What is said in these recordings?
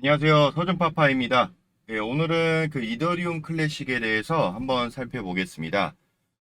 안녕하세요. 서준파파입니다. 예, 오늘은 그 이더리움 클래식에 대해서 한번 살펴보겠습니다.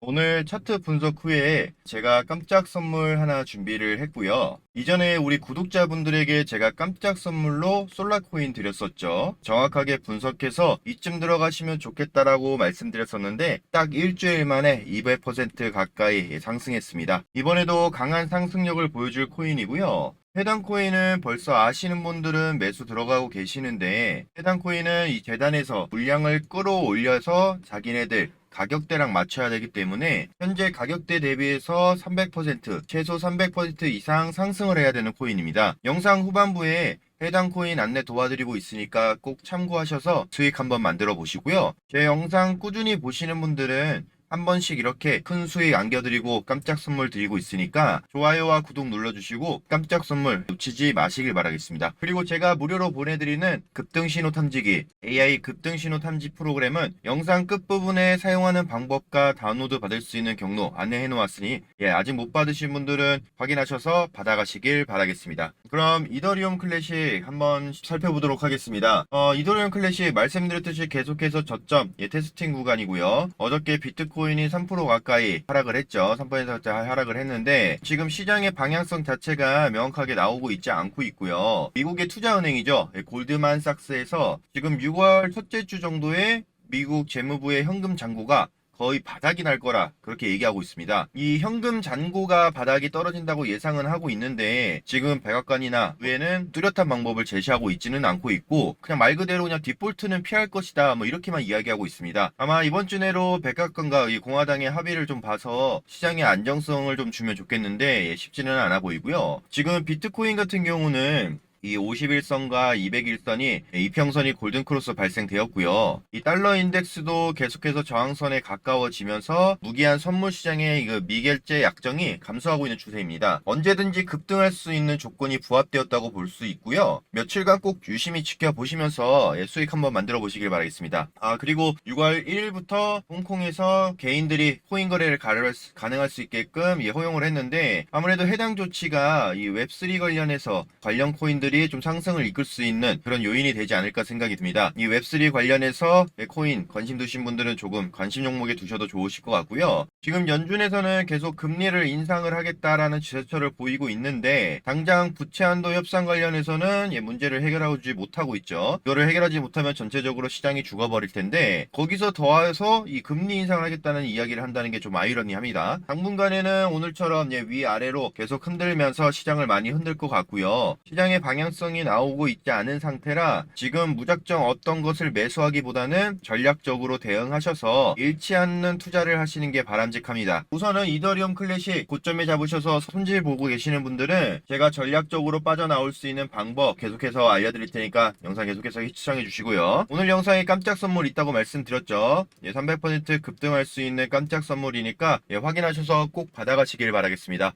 오늘 차트 분석 후에 제가 깜짝 선물 하나 준비를 했고요. 이전에 우리 구독자분들에게 제가 깜짝 선물로 솔라코인 드렸었죠. 정확하게 분석해서 이쯤 들어가시면 좋겠다라고 말씀드렸었는데 딱 일주일 만에 200% 가까이 상승했습니다. 이번에도 강한 상승력을 보여줄 코인이고요. 해당 코인은 벌써 아시는 분들은 매수 들어가고 계시는데 해당 코인은 이 재단에서 물량을 끌어올려서 자기네들 가격대랑 맞춰야 되기 때문에 현재 가격대 대비해서 300% 최소 300% 이상 상승을 해야 되는 코인입니다. 영상 후반부에 해당 코인 안내 도와드리고 있으니까 꼭 참고하셔서 수익 한번 만들어 보시고요. 제 영상 꾸준히 보시는 분들은 한 번씩 이렇게 큰 수익 안겨드리고 깜짝 선물 드리고 있으니까 좋아요와 구독 눌러주시고 깜짝 선물 놓치지 마시길 바라겠습니다. 그리고 제가 무료로 보내드리는 급등신호 탐지기 AI 급등신호 탐지 프로그램은 영상 끝부분에 사용하는 방법과 다운로드 받을 수 있는 경로 안내해 놓았으니 예, 아직 못 받으신 분들은 확인하셔서 받아가시길 바라겠습니다. 그럼 이더리움 클래식 한번 살펴보도록 하겠습니다. 어, 이더리움 클래식 말씀드렸듯이 계속해서 저점 예, 테스팅 구간이고요. 어저께 비트코인 이 3% 가까이 하락을 했죠. 3% 하락을 했는데 지금 시장의 방향성 자체가 명확하게 나오고 있지 않고 있고요. 미국의 투자은행이죠. 예, 골드만삭스에서 지금 6월 첫째 주 정도에 미국 재무부의 현금 잔고가 거의 바닥이 날 거라 그렇게 얘기하고 있습니다. 이 현금 잔고가 바닥이 떨어진다고 예상은 하고 있는데 지금 백악관이나 의회는 뚜렷한 방법을 제시하고 있지는 않고 있고 그냥 말 그대로 그냥 디폴트는 피할 것이다 뭐 이렇게만 이야기하고 있습니다. 아마 이번 주 내로 백악관과 이 공화당의 합의를 좀 봐서 시장의 안정성을 좀 주면 좋겠는데 예, 쉽지는 않아 보이고요. 지금 비트코인 같은 경우는 이 51선과 201선이 이평선이 골든크로스 발생되었고요. 이 달러 인덱스도 계속해서 저항선에 가까워지면서 무기한 선물 시장의 그 미결제 약정이 감소하고 있는 추세입니다. 언제든지 급등할 수 있는 조건이 부합되었다고 볼 수 있고요. 며칠간 꼭 유심히 지켜보시면서 예, 수익 한번 만들어 보시길 바라겠습니다. 아 그리고 6월 1일부터 홍콩에서 개인들이 코인 거래를 가능할 수- 가능할 수 있게끔 예, 허용을 했는데 아무래도 해당 조치가 이 웹3 관련해서 관련 코인들 이 좀 상승을 이끌 수 있는 그런 요인이 되지 않을까 생각이 듭니다. 이 웹3 관련해서 예, 코인 관심 두신 분들은 조금 관심 종목에 두셔도 좋으실 것 같고요. 지금 연준에서는 계속 금리를 인상을 하겠다라는 지세처를 보이고 있는데 당장 부채 한도 협상 관련해서는 예, 문제를 해결하지 못하고 있죠. 이거를 해결하지 못하면 전체적으로 시장이 죽어버릴 텐데 거기서 더해서 이 금리 인상을 하겠다는 이야기를 한다는 게 좀 아이러니합니다. 당분간에는 오늘처럼 예, 위아래로 계속 흔들면서 시장을 많이 흔들 것 같고요. 시장의 방향 성이 나오고 있지 않은 상태라 지금 무작정 어떤 것을 매수하기보다는 전략적으로 대응하셔서 잃지 않는 투자를 하시는 게 바람직합니다. 우선은 이더리움 클래식 고점에 잡으셔서 손질 보고 계시는 분들은 제가 전략적으로 빠져나올 수 있는 방법 계속해서 알려드릴 테니까 영상 계속해서 시청해 주시고요. 오늘 영상에 깜짝 선물 있다고 말씀드렸죠. 예, 300% 급등할 수 있는 깜짝 선물이니까 예, 확인하셔서 꼭 받아가시길 바라겠습니다.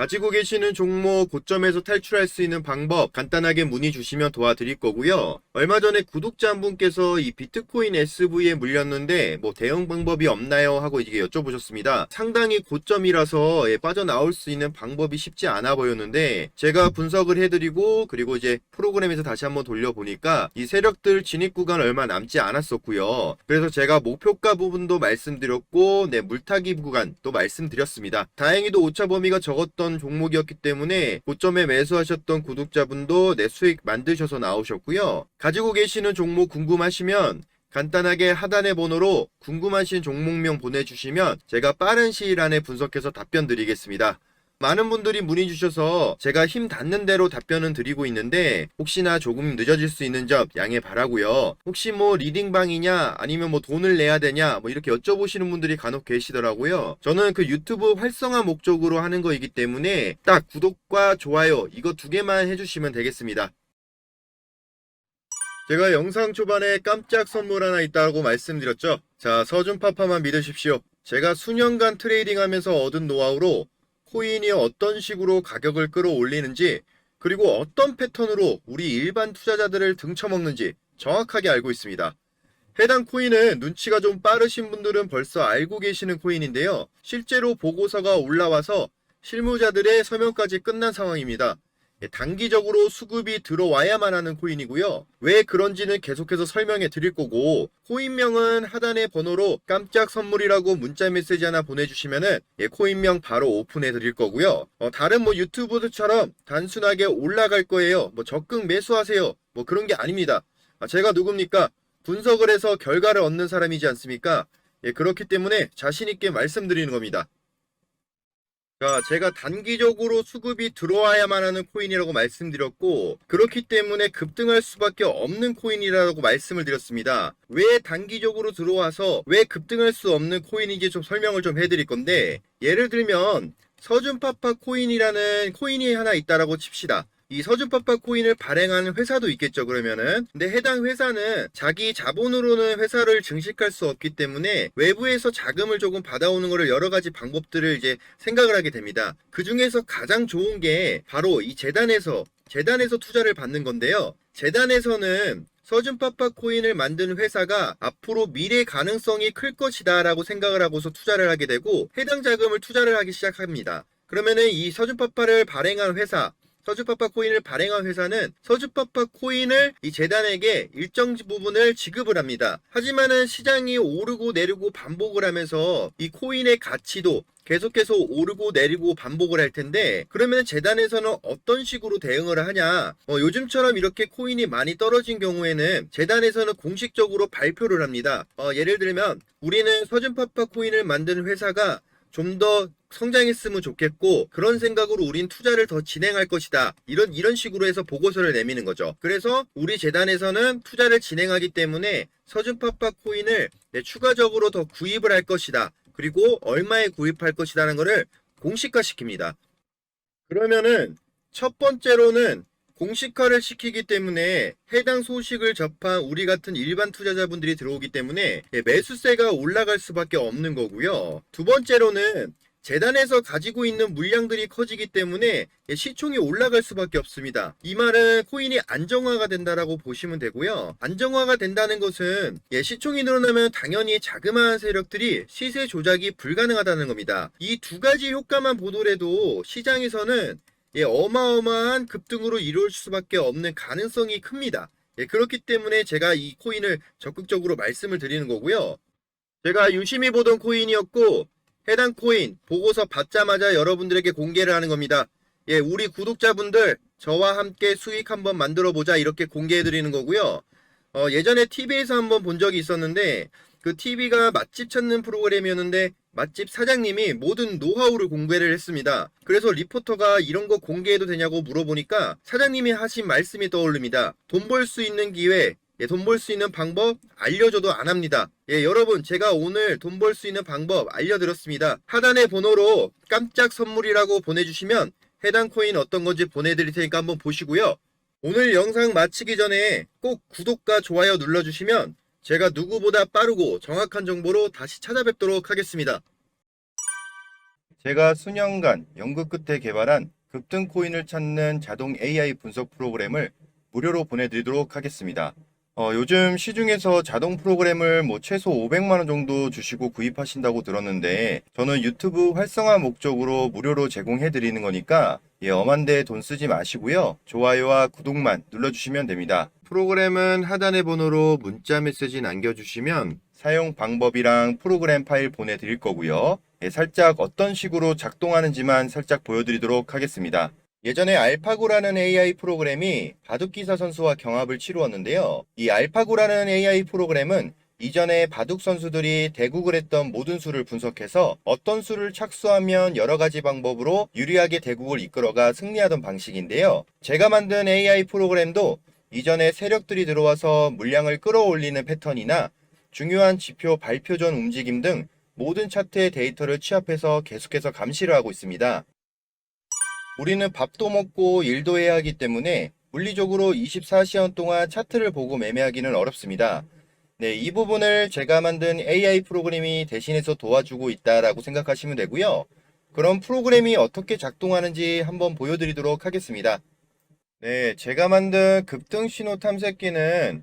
가지고 계시는 종목 고점에서 탈출할 수 있는 방법 간단하게 문의 주시면 도와드릴 거고요. 얼마 전에 구독자 한 분께서 이 비트코인 SV에 물렸는데 뭐 대응 방법이 없나요? 하고 이게 여쭤보셨습니다. 상당히 고점이라서 예, 빠져나올 수 있는 방법이 쉽지 않아 보였는데 제가 분석을 해드리고 그리고 이제 프로그램에서 다시 한번 돌려보니까 이 세력들 진입 구간 얼마 남지 않았었고요. 그래서 제가 목표가 부분도 말씀드렸고 네 물타기 구간 또 말씀드렸습니다. 다행히도 오차 범위가 적었던 종목이었기 때문에 고점에 매수하셨던 구독자분도 내 수익 만드셔서 나오셨고요. 가지고 계시는 종목 궁금하시면 간단하게 하단의 번호로 궁금하신 종목명 보내주시면 제가 빠른 시일 안에 분석해서 답변 드리겠습니다. 많은 분들이 문의 주셔서 제가 힘 닿는 대로 답변은 드리고 있는데 혹시나 조금 늦어질 수 있는 점 양해 바라고요. 혹시 뭐 리딩방이냐 아니면 뭐 돈을 내야 되냐 뭐 이렇게 여쭤보시는 분들이 간혹 계시더라고요. 저는 그 유튜브 활성화 목적으로 하는 거이기 때문에 딱 구독과 좋아요 이거 두 개만 해주시면 되겠습니다. 제가 영상 초반에 깜짝 선물 하나 있다고 말씀드렸죠. 자, 서준파파만 믿으십시오. 제가 수년간 트레이딩하면서 얻은 노하우로 코인이 어떤 식으로 가격을 끌어올리는지 그리고 어떤 패턴으로 우리 일반 투자자들을 등쳐먹는지 정확하게 알고 있습니다. 해당 코인은 눈치가 좀 빠르신 분들은 벌써 알고 계시는 코인인데요. 실제로 보고서가 올라와서 실무자들의 서명까지 끝난 상황입니다. 예, 단기적으로 수급이 들어와야만 하는 코인이고요. 왜 그런지는 계속해서 설명해 드릴 거고 코인명은 하단의 번호로 깜짝 선물이라고 문자 메시지 하나 보내주시면은 예, 코인명 바로 오픈해 드릴 거고요. 어, 다른 뭐 유튜브들처럼 단순하게 올라갈 거예요. 뭐 적극 매수하세요. 뭐 그런 게 아닙니다. 아, 제가 누굽니까? 분석을 해서 결과를 얻는 사람이지 않습니까? 예, 그렇기 때문에 자신 있게 말씀드리는 겁니다. 자, 제가 단기적으로 수급이 들어와야만 하는 코인이라고 말씀드렸고, 그렇기 때문에 급등할 수밖에 없는 코인이라고 말씀을 드렸습니다. 왜 단기적으로 들어와서 왜 급등할 수 없는 코인인지 좀 설명을 좀 해드릴 건데, 예를 들면, 서준파파 코인이라는 코인이 하나 있다라고 칩시다. 이 서준파파 코인을 발행하는 회사도 있겠죠, 그러면은. 근데 해당 회사는 자기 자본으로는 회사를 증식할 수 없기 때문에 외부에서 자금을 조금 받아오는 거를 여러 가지 방법들을 이제 생각을 하게 됩니다. 그 중에서 가장 좋은 게 바로 이 재단에서, 재단에서 투자를 받는 건데요. 재단에서는 서준파파 코인을 만든 회사가 앞으로 미래 가능성이 클 것이다 라고 생각을 하고서 투자를 하게 되고 해당 자금을 투자를 하기 시작합니다. 그러면은 이 서준파파를 발행한 회사, 서주파파 코인을 발행한 회사는 서주파파 코인을 이 재단에게 일정 부분을 지급을 합니다. 하지만은 시장이 오르고 내리고 반복을 하면서 이 코인의 가치도 계속해서 오르고 내리고 반복을 할 텐데 그러면 재단에서는 어떤 식으로 대응을 하냐 어, 요즘처럼 이렇게 코인이 많이 떨어진 경우에는 재단에서는 공식적으로 발표를 합니다 어, 예를 들면 우리는 서준파파 코인을 만든 회사가 좀더 성장했으면 좋겠고 그런 생각으로 우린 투자를 더 진행할 것이다. 이런 이런 식으로 해서 보고서를 내미는 거죠. 그래서 우리 재단에서는 투자를 진행하기 때문에 서준파파 코인을 네, 추가적으로 더 구입을 할 것이다. 그리고 얼마에 구입할 것이라는 것을 공식화시킵니다. 그러면은 첫 번째로는 공식화를 시키기 때문에 해당 소식을 접한 우리 같은 일반 투자자분들이 들어오기 때문에 예, 매수세가 올라갈 수밖에 없는 거고요. 두 번째로는 재단에서 가지고 있는 물량들이 커지기 때문에 예, 시총이 올라갈 수밖에 없습니다. 이 말은 코인이 안정화가 된다라고 보시면 되고요. 안정화가 된다는 것은 예, 시총이 늘어나면 당연히 자그마한 세력들이 시세 조작이 불가능하다는 겁니다. 이 두 가지 효과만 보더라도 시장에서는 예, 어마어마한 급등으로 이룰 수밖에 없는 가능성이 큽니다. 예, 그렇기 때문에 제가 이 코인을 적극적으로 말씀을 드리는 거고요. 제가 유심히 보던 코인이었고 해당 코인 보고서 받자마자 여러분들에게 공개를 하는 겁니다. 예, 우리 구독자분들 저와 함께 수익 한번 만들어 보자 이렇게 공개해 드리는 거고요. 어, 예전에 TV에서 한번 본 적이 있었는데 그 TV가 맛집 찾는 프로그램이었는데 맛집 사장님이 모든 노하우를 공개를 했습니다. 그래서 리포터가 이런 거 공개해도 되냐고 물어보니까 사장님이 하신 말씀이 떠오릅니다. 돈 벌 수 있는 기회, 예, 돈 벌 수 있는 방법 알려줘도 안 합니다. 예, 여러분, 제가 오늘 돈 벌 수 있는 방법 알려드렸습니다. 하단의 번호로 깜짝 선물이라고 보내주시면 해당 코인 어떤 건지 보내드릴 테니까 한번 보시고요. 오늘 영상 마치기 전에 꼭 구독과 좋아요 눌러주시면 제가 누구보다 빠르고 정확한 정보로 다시 찾아뵙도록 하겠습니다. 제가 수년간 연구 끝에 개발한 급등 코인을 찾는 자동 AI 분석 프로그램을 무료로 보내드리도록 하겠습니다. 어, 요즘 시중에서 자동 프로그램을 뭐 최소 500만 원 정도 주시고 구입하신다고 들었는데 저는 유튜브 활성화 목적으로 무료로 제공해 드리는 거니까 예, 엄한데 돈 쓰지 마시고요. 좋아요와 구독만 눌러주시면 됩니다. 프로그램은 하단의 번호로 문자 메시지 남겨주시면 사용 방법이랑 프로그램 파일 보내드릴 거고요. 예, 살짝 어떤 식으로 작동하는지만 살짝 보여드리도록 하겠습니다. 예전에 알파고라는 AI 프로그램이 바둑기사 선수와 경합을 치루었는데요. 이 알파고라는 AI 프로그램은 이전에 바둑 선수들이 대국을 했던 모든 수를 분석해서 어떤 수를 착수하면 여러 가지 방법으로 유리하게 대국을 이끌어가 승리하던 방식인데요. 제가 만든 AI 프로그램도 이전에 세력들이 들어와서 물량을 끌어올리는 패턴이나 중요한 지표 발표 전 움직임 등 모든 차트의 데이터를 취합해서 계속해서 감시를 하고 있습니다. 우리는 밥도 먹고 일도 해야 하기 때문에 물리적으로 24시간 동안 차트를 보고 매매하기는 어렵습니다. 네, 이 부분을 제가 만든 AI 프로그램이 대신해서 도와주고 있다라고 생각하시면 되고요. 그럼 프로그램이 어떻게 작동하는지 한번 보여드리도록 하겠습니다. 네, 제가 만든 급등 신호 탐색기는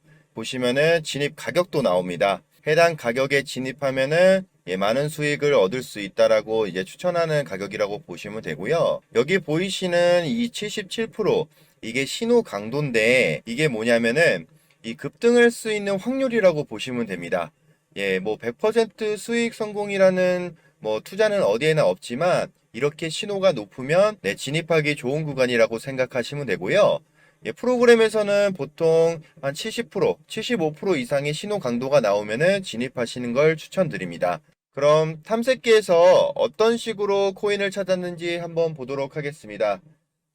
보시면은 진입 가격도 나옵니다. 해당 가격에 진입하면은 예, 많은 수익을 얻을 수 있다라고 이제 추천하는 가격이라고 보시면 되고요. 여기 보이시는 이 77% 이게 신호 강도인데 이게 뭐냐면은 이 급등할 수 있는 확률이라고 보시면 됩니다. 예, 뭐 100% 수익 성공이라는 뭐 투자는 어디에나 없지만 이렇게 신호가 높으면 네, 진입하기 좋은 구간이라고 생각하시면 되고요. 예, 프로그램에서는 보통 한 70%, 75% 이상의 신호 강도가 나오면은 진입하시는 걸 추천드립니다. 그럼 탐색기에서 어떤 식으로 코인을 찾았는지 한번 보도록 하겠습니다.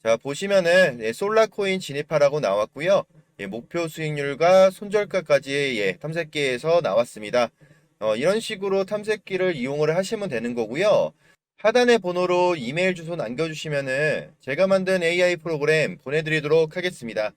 자, 보시면은 예, 솔라 코인 진입하라고 나왔고요. 예, 목표 수익률과 손절가까지 예, 탐색기에서 나왔습니다. 어, 이런 식으로 탐색기를 이용을 하시면 되는 거고요. 하단의 번호로 이메일 주소 남겨주시면은 제가 만든 AI 프로그램 보내드리도록 하겠습니다.